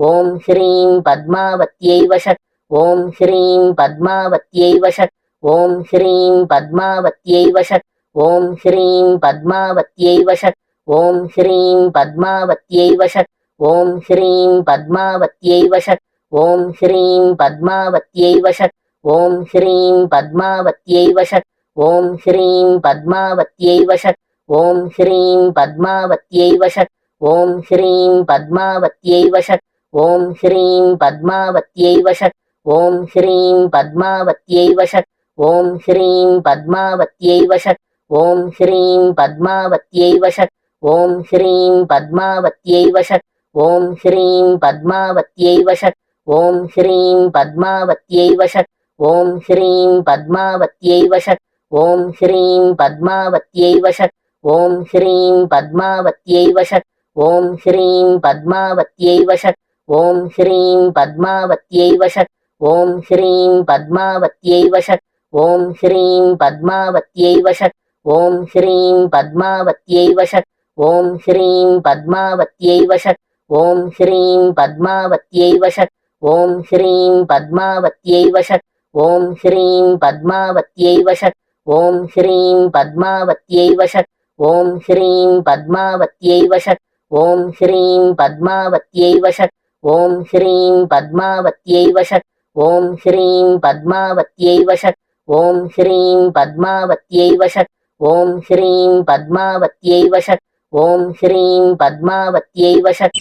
ఓం హ్రీం పద్మావత్యై వషట్ ఓం హ్రీం పద్మావత్యై వషట్ ఓం హ్రీం పద్మావత్యై వషట్ ఓం హ్రీం పద్మావత్యై వషట్ ఓం హ్రీం పద్మావత్యై వషట్ ఓం హ్రీం పద్మావత్యై వషట్ ఓం హ్రీం పద్మావత్యై వషట్ ఓం హ్రీం పద్మావత్యై వషట్ ఓం హ్రీం పద్మావత్యై వషట్ ఓం హ్రీం పద్మావత్యై వషట్ ఓం హ్రీం పద్మావత్యై వషట్ ஓம் ஹ்ரீம் பத்மாவத்யை வஷட் ஓம் ஹ்ரீம் பத்மாவத்யை வஷட் ஓம் ஹ்ரீம் பத்மாவத்யை வஷட் ஓம் ஹ்ரீம் பத்மாவத்யை வஷட் ஓம் ஹ்ரீம் பத்மாவத்யை வஷட் ஓம் ஹ்ரீம் பத்மாவத்யை வஷட் ஓம் ஹ்ரீம் பத்மாவத்யை வஷட் ஓம் ஹ்ரீம் பத்மாவத்யை வஷட் ஓம் ஹ்ரீம் பத்மாவத்யை வஷட் ஓம் ஹ்ரீம் பத்மாவத்யை வஷட் ஓம் ஹ்ரீம் பத்மாவத்யை வஷட் ఓం హ్రీం పద్మావత్యై వషట్ ఓం హ్రీం పద్మావత్యై వషట్ ఓం హ్రీం పద్మావత్యై వషట్ ఓం హ్రీం పద్మావత్యై వషట్ ఓం హ్రీం పద్మావత్యై వషట్ ఓం హ్రీం పద్మావత్యై వషట్ ఓం హ్రీం పద్మావత్యై వషట్ ఓం హ్రీం పద్మావత్యై వషట్ ఓం హ్రీం పద్మావత్యై వషట్ ఓం హ్రీం పద్మావత్యై వషట్ ఓం హ్రీం పద్మావత్యై వషట్ ஓம் ஹ்ரீம் பத்மாவத்யை வஷட் ஓம் ஹ்ரீம் பத்மாவத்யை வஷட் ஓம் ஹ்ரீம் பத்மாவத்யை வஷட் ஓம் ஹ்ரீம் பத்மாவத்யை வஷட் ஓம் ஹ்ரீம் பத்மாவத்யை வஷட்